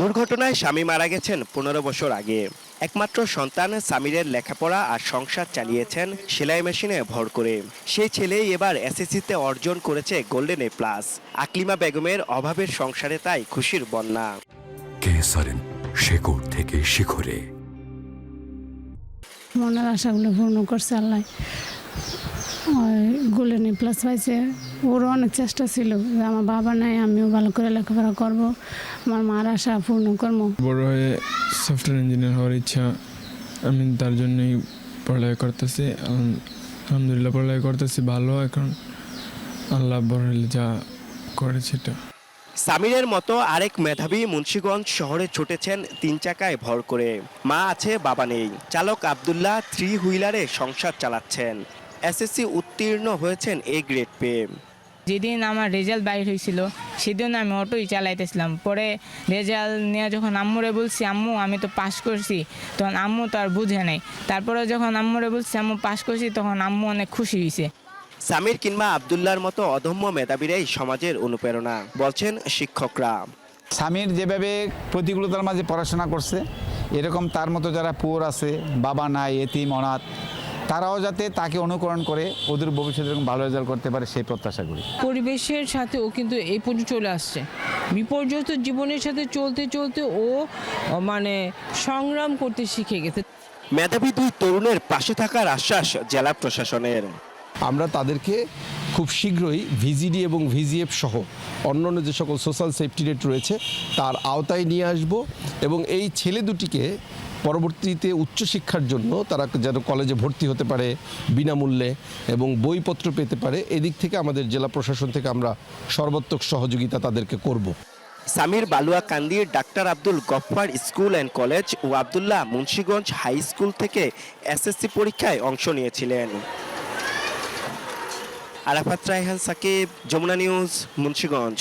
দুর্ঘটনায় স্বামী মারা গেছেন পনেরো বছর আগে। একমাত্র সন্তান সামিরের লেখাপড়া আর সংসার চালিয়েছেন সেলাই মেশিনে ভর করে। সেই ছেলেই এবার এসএসসিতে অর্জন করেছে গোল্ডেন এ প্লাস আকলিমা বেগমের অভাবের সংসারে তাই খুশির বন্যা। কেসারেন শেকড় থেকে শিখরে। মনের আশাগুলো পূর্ণ করছে আল্লাহ। গোল্ডেন প্লাস পাইছে ওরও অনেক চেষ্টা ছিল যে আমার বাবা নাই আমিও ভালো করে লেখাপড়া করব আমার মার আশা পূর্ণ করব। বড় হয়ে সফটওয়্যার ইঞ্জিনিয়ার হওয়ার ইচ্ছা আমি তার জন্যই পড়ালেখা করতেছি। আলহামদুলিল্লাহ পড়ালেখা করতেছি ভালো এখন। আল্লাহ বড় যা করেছে সেটা। সামিরের মতো আরেক মেধাবী মুন্সীগঞ্জ শহরে ছুটেছেন তিন চাকায় ভর করে। মা আছে বাবা নেই। চালক আবদুল্লাহ থ্রি হুইলারে সংসার চালাচ্ছেন। এসএসসি উত্তীর্ণ হয়েছেন এ গ্রেড পেয়ে যেদিন আমার রেজাল্ট বাইর হয়েছিল সেদিন আমি অটোই চালাইতেছিলাম। পরে রেজাল্ট নিয়ে যখন আম্মুরে বলছি আম্মু আমি তো পাশ করছি। তখন আম্মু তো আর বুঝে নাই। তারপরে যখন আম্মুরে বলছি আম্মু পাশ করছি তখন আম্মু অনেক খুশি হয়েছে। সামির কিংবা আবদুল্লার মতো অদম্য মেধাবীরাই সমাজের অনুপ্রেরণা বলছেন শিক্ষকরা। স্বামীর যেভাবে প্রতিকূলতার মাঝে পড়াশোনা করছে এরকম তার মতো যারা পুয়োর আছে বাবা নাই এতিম অনাথ তারাও যাতে তাকে অনুকরণ করে ওদের ভবিষ্যতে এরকম ভালো রেজাল্ট করতে পারে সেই প্রত্যাশা করি। পরিবেশের সাথে ও কিন্তু এই পর্যন্ত চলে আসছে। বিপর্যস্ত জীবনের সাথে চলতে চলতে ও মানে সংগ্রাম করতে শিখে গেছে। মেধাবী দুই তরুণের পাশে থাকার আশ্বাস জেলা প্রশাসনের। আমরা তাদেরকে খুব শীঘ্রই ভিজিডি এবং ভিজিএফ সহ অন্যান্য যে সকল সোশ্যাল সেফটি নেট রয়েছে তার আওতায় নিয়ে আসব এবং এই ছেলে দুটিকে পরবর্তীতে উচ্চশিক্ষার জন্য তারা যেন কলেজে ভর্তি হতে পারে বিনামূল্যে এবং বইপত্র পেতে পারে, এদিক থেকে আমাদের জেলা প্রশাসন থেকে আমরা সর্বাত্মক সহযোগিতা তাদেরকে করব। Samir Balua কান্দির doctor Abdul Gaffar school and college O Abdullah Munshiganj high school থেকে এসএসসি পরীক্ষায় অংশ নিয়েছিলেন। আরাফাত রায়হান সাকিব, যমুনা নিউজ, মুন্সীগঞ্জ।